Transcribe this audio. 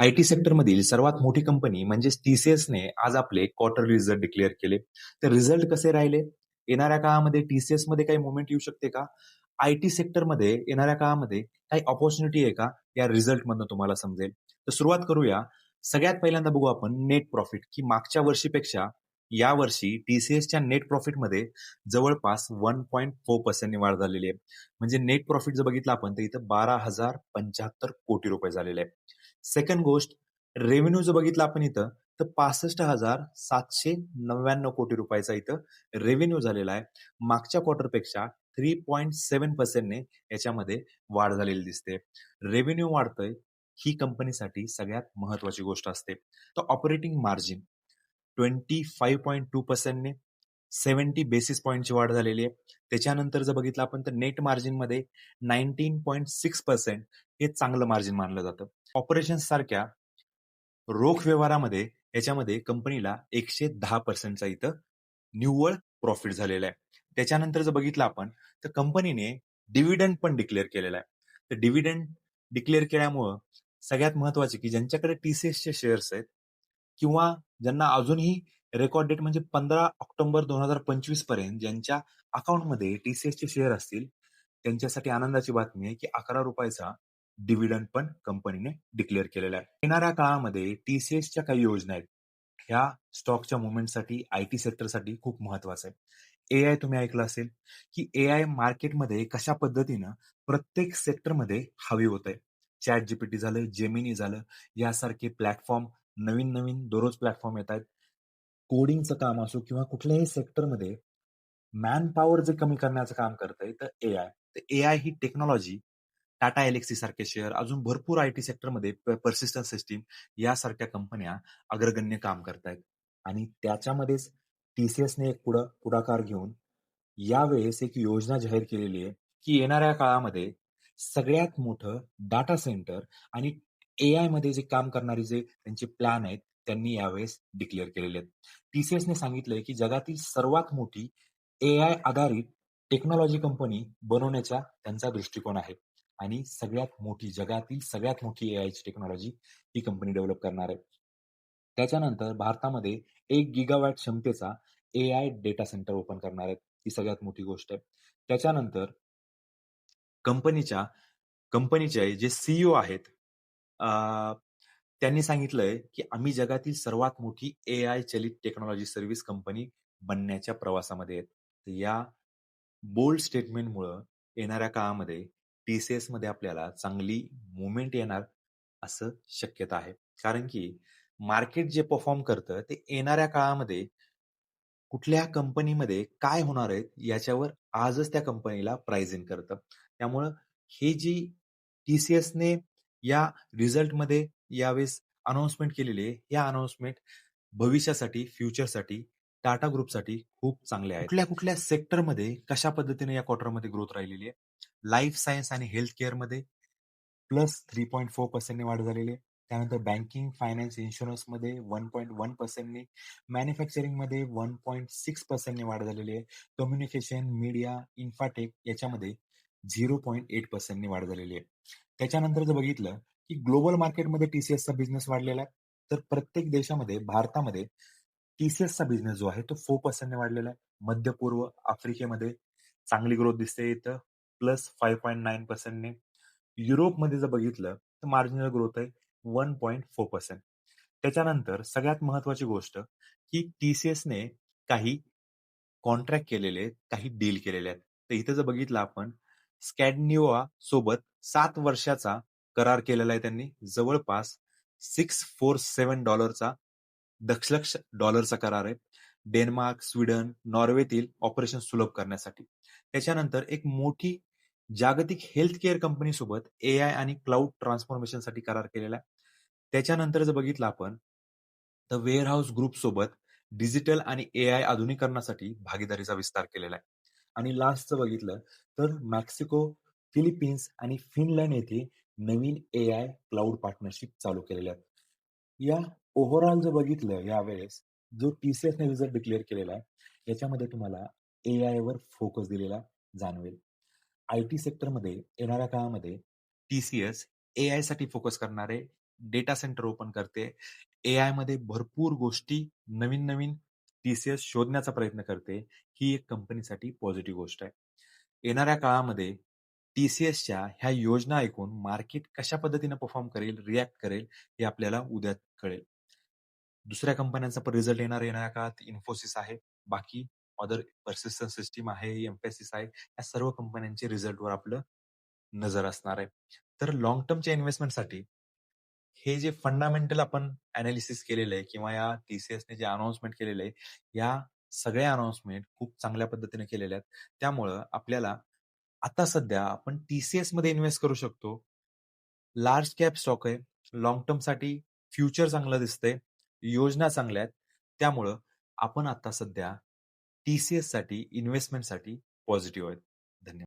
IT सेक्टरमधील सर्वात मोठी कंपनी म्हणजेच टीसीएसने आज आपले क्वार्टर रिझल्ट डिक्लेअर केले. तर रिझल्ट कसे राहिले? येणाऱ्या काळामध्ये टीसीएसमध्ये काही मुवमेंट येऊ शकते का? आयटी सेक्टरमध्ये येणाऱ्या काळामध्ये काही ऑपॉर्च्युनिटी आहे का? या रिझल्ट मधनं तुम्हाला समजेल. तर सुरुवात करूया. सगळ्यात पहिल्यांदा बघू आपण नेट प्रॉफिट की मागच्या वर्षीपेक्षा या वर्षी टीसीएसच्या नेट प्रॉफिटमध्ये जवळपास वन पॉईंट फोर पर्सेंटनी वाढ झालेली आहे. म्हणजे नेट प्रॉफिट जर बघितलं आपण तर इथं बारा हजार पंच्याहत्तर कोटी रुपये झालेले आहे. सेकंड गोष्ट रेव्हेन्यू जर बघितलं आपण इथं तर पासष्ट हजार सातशे नव्याण्णव कोटी रुपयाचा इथं रेव्हेन्यू झालेला आहे. मागच्या क्वार्टरपेक्षा थ्री पॉईंट सेव्हन पर्सेंटने याच्यामध्ये वाढ झालेली दिसते. रेव्हेन्यू वाढतोय ही कंपनीसाठी सगळ्यात महत्वाची गोष्ट असते. तर operating margin twenty five point two पर्सेंटने seventy basis पॉईंटची वाढ झालेली आहे. त्याच्यानंतर जर बघितलं आपण तर नेट मार्जिनमध्ये नाईन्टीन पॉईंट सिक्स पर्सेंट हे चांगलं मार्जिन मानलं जातं. ऑपरेशन सारख्या रोख व्यवहारामध्ये याच्यामध्ये कंपनीला एकशे दहा पर्सेंटचा इथं निव्वळ प्रॉफिट झालेला आहे. त्याच्यानंतर जर बघितलं आपण तर कंपनीने डिव्हिडंड पण डिक्लेअर केलेला आहे. तर डिव्हिडंड डिक्लेअर केल्यामुळं सगळ्यात महत्त्वाचे की ज्यांच्याकडे टीसीएसचे शेअर्स आहेत किंवा ज्यांना अजूनही रेकॉर्ड डेट म्हणजे पंधरा ऑक्टोबर दोन हजार पंचवीसपर्यंत ज्यांच्या अकाउंटमध्ये टीसीएसचे शेअर असतील त्यांच्यासाठी आनंदाची बातमी आहे की अकरा रुपयाचा डिव्हिडंड पण कंपनीने डिक्लेअर केलेला आहे. येणाऱ्या काळामध्ये टीसीएसच्या काही योजना आहेत. ह्या स्टॉकच्या मुवमेंटसाठी आयटी सेक्टरसाठी खूप महत्वाचं आहे. ए आय तुम्ही ऐकलं असेल की ए आय मार्केटमध्ये कशा पद्धतीनं प्रत्येक सेक्टरमध्ये हवी होत आहे. चॅट जीपीटी झालं, जेमिनी झालं यासारखे प्लॅटफॉर्म नवीन नवीन दररोज प्लॅटफॉर्म येत आहेत. कोडिंगचं काम असो किंवा कुठल्याही सेक्टरमध्ये मॅन पॉवर जे कमी करण्याचं काम करतंय तर ए आय तर आय ही टेक्नॉलॉजी टाटा एलेक्सी सारखे शेअर अजून भरपूर आयटी सेक्टरमध्ये पर्सिस्टंट सिस्टीम यासारख्या कंपन्या अग्रगण्य काम करतायत. आणि त्याच्यामध्येच टीसीएसने एक पुढं पुढाकार घेऊन यावेळेस एक योजना जाहीर केलेली आहे की येणाऱ्या काळामध्ये सगळ्यात मोठं डाटा सेंटर आणि एआयमध्ये जे काम करणारे जे त्यांचे प्लॅन आहेत त्यांनी यावेळेस डिक्लेअर केलेले आहेत. टीसीएसने सांगितलंय की जगातील सर्वात मोठी एआय आधारित टेक्नॉलॉजी कंपनी बनवण्याचा त्यांचा दृष्टिकोन आहे. आणि सगळ्यात मोठी जगातील सगळ्यात मोठी एआयची टेक्नॉलॉजी ही कंपनी डेव्हलप करणार आहे. त्याच्यानंतर भारतामध्ये एक गिगावॅट क्षमतेचा एआय डेटा सेंटर ओपन करणार आहेत. ही सगळ्यात मोठी गोष्ट आहे. त्याच्यानंतर कंपनीच्या कंपनीचे जे सीईओ आहेत त्यांनी सांगितलंय की आम्ही जगातील सर्वात मोठी ए आय चलित टेक्नॉलॉजी सर्व्हिस कंपनी बनण्याच्या प्रवासामध्ये आहेत. या बोल्ड स्टेटमेंटमुळं येणाऱ्या काळामध्ये टी सी मध्ये आपल्याला चांगली मुवमेंट येणार असं शक्यता आहे. कारण की मार्केट जे परफॉर्म करतं ते येणाऱ्या काळामध्ये कुठल्या कंपनीमध्ये काय होणार आहे याच्यावर आजच त्या कंपनीला प्राइसिंग करतं. त्यामुळं हे जी टी सी एसने या रिझल्टमध्ये यावेळेस अनाउन्समेंट केलेली आहे, या अनाउन्समेंट भविष्यासाठी, फ्युचरसाठी, टाटा ग्रुपसाठी खूप चांगले आहे. कुठल्या कुठल्या सेक्टरमध्ये कशा पद्धतीने या क्वार्टरमध्ये ग्रोथ राहिलेली आहे. लाईफ सायन्स आणि हेल्थ केअरमध्ये प्लस थ्री पॉईंट फोर पर्सेंटने वाढ झालेली आहे. त्यानंतर बँकिंग, फायनान्स, इन्शुरन्समध्ये वन पॉईंट वन पर्सेंटने, मॅन्युफॅक्चरिंगमध्ये वन पॉईंट सिक्स पर्सेंटने वाढ झालेली आहे. कम्युनिकेशन, मीडिया, इन्फाटेक याच्यामध्ये झिरो पॉईंट एट पर्सेंटने वाढ झालेली आहे. त्याच्यानंतर जर बघितलं की ग्लोबल मार्केटमध्ये टीसीएसचा बिझनेस वाढलेला आहे. तर प्रत्येक देशामध्ये भारतामध्ये टीसीएसचा बिझनेस जो आहे तो फोर पर्सेंटने वाढलेला आहे. मध्य पूर्व आफ्रिकेमध्ये चांगली ग्रोथ दिसते इथं प्लस फाईव्ह पॉईंट नाईन पर्सेंटने. युरोपमध्ये जर बघितलं तर मार्जिनल ग्रोथ आहे वन पॉईंट फोर पर्सेंट. त्याच्यानंतर सगळ्यात महत्वाची गोष्ट की टीसीएसने काही कॉन्ट्रॅक्ट केलेले आहेत, काही डील केलेले आहेत. तर इथं जर बघितलं आपण स्कॅडनिओआ सोबत सात वर्षाचा करार केलेला आहे त्यांनी जवळपास सिक्स फोर सेव्हन डॉलरचा दशलक्ष डॉलरचा करार आहे. डेन्मार्क, स्वीडन, नॉर्वेतील ऑपरेशन सुलभ करण्यासाठी. त्याच्यानंतर एक मोठी जागतिक हेल्थ केअर कंपनी सोबत एआय आणि क्लाउड ट्रान्सफॉर्मेशनसाठी करार केलेला आहे. त्याच्यानंतर जर बघितलं आपण तर वेअरहाऊस ग्रुप सोबत डिजिटल आणि एआय आधुनिकरणासाठी भागीदारीचा विस्तार केलेला आहे. आणि लास्टचं बघितलं तर मेक्सिको, फिलिपिन्स आणि फिनलँड येथे नवीन ए आय क्लाउड पार्टनरशिप चालू केलेल्या आहेत. या ओव्हरऑल जर बघितलं यावेळेस जो टीसीएसने रिझल्ट डिक्लेअर केलेला आहे याच्यामध्ये तुम्हाला एआय वर फोकस दिलेला जाणवेल. आयटी सेक्टरमध्ये येणाऱ्या काळामध्ये टीसीएस आयसाठी फोकस करणारे डेटा सेंटर ओपन करते. ए एआयमध्ये भरपूर गोष्टी नवीन-नवीन टी-सी-एस शोधण्याचा प्रयत्न करते. ही एक कंपनीसाठी पॉझिटिव्ह गोष्ट आहे. येणाऱ्या काळामध्ये टी-सी-एसच्या ह्या योजना ऐकून मार्केट कशा पद्धतीने परफॉर्म करेल, रिएक्ट करेल, हे आपल्याला उद्या कळेल. दुसऱ्या कंपन्यांचा पण रिझल्ट येणार येणाऱ्या काळात इन्फोसिस आहे. बाकी अदर पर्सिस्टंट सिस्टीम आहे, एम्फेसिस आहे. या सर्व कंपन्यांचे रिझल्टवर आपलं नजर असणार आहे. तर लाँग टर्मच्या इन्व्हेस्टमेंटसाठी हे जे फंडामेंटल आपण अनालिसिस केलेलं आहे किंवा या टीसीएसने जे अनाउन्समेंट केलेलं आहे, या सगळ्या अनाउन्समेंट खूप चांगल्या पद्धतीने केलेल्या आहेत. त्यामुळं आपल्याला आता सध्या आपण टीसीएसमध्ये इन्व्हेस्ट करू शकतो. लार्ज कॅप स्टॉक आहे. लाँग टर्मसाठी फ्युचर चांगलं दिसतंय. योजना चांगल्या आहेत. त्यामुळं आपण आता सध्या टीसीएससाठी इन्व्हेस्टमेंटसाठी पॉझिटिव्ह आहेत.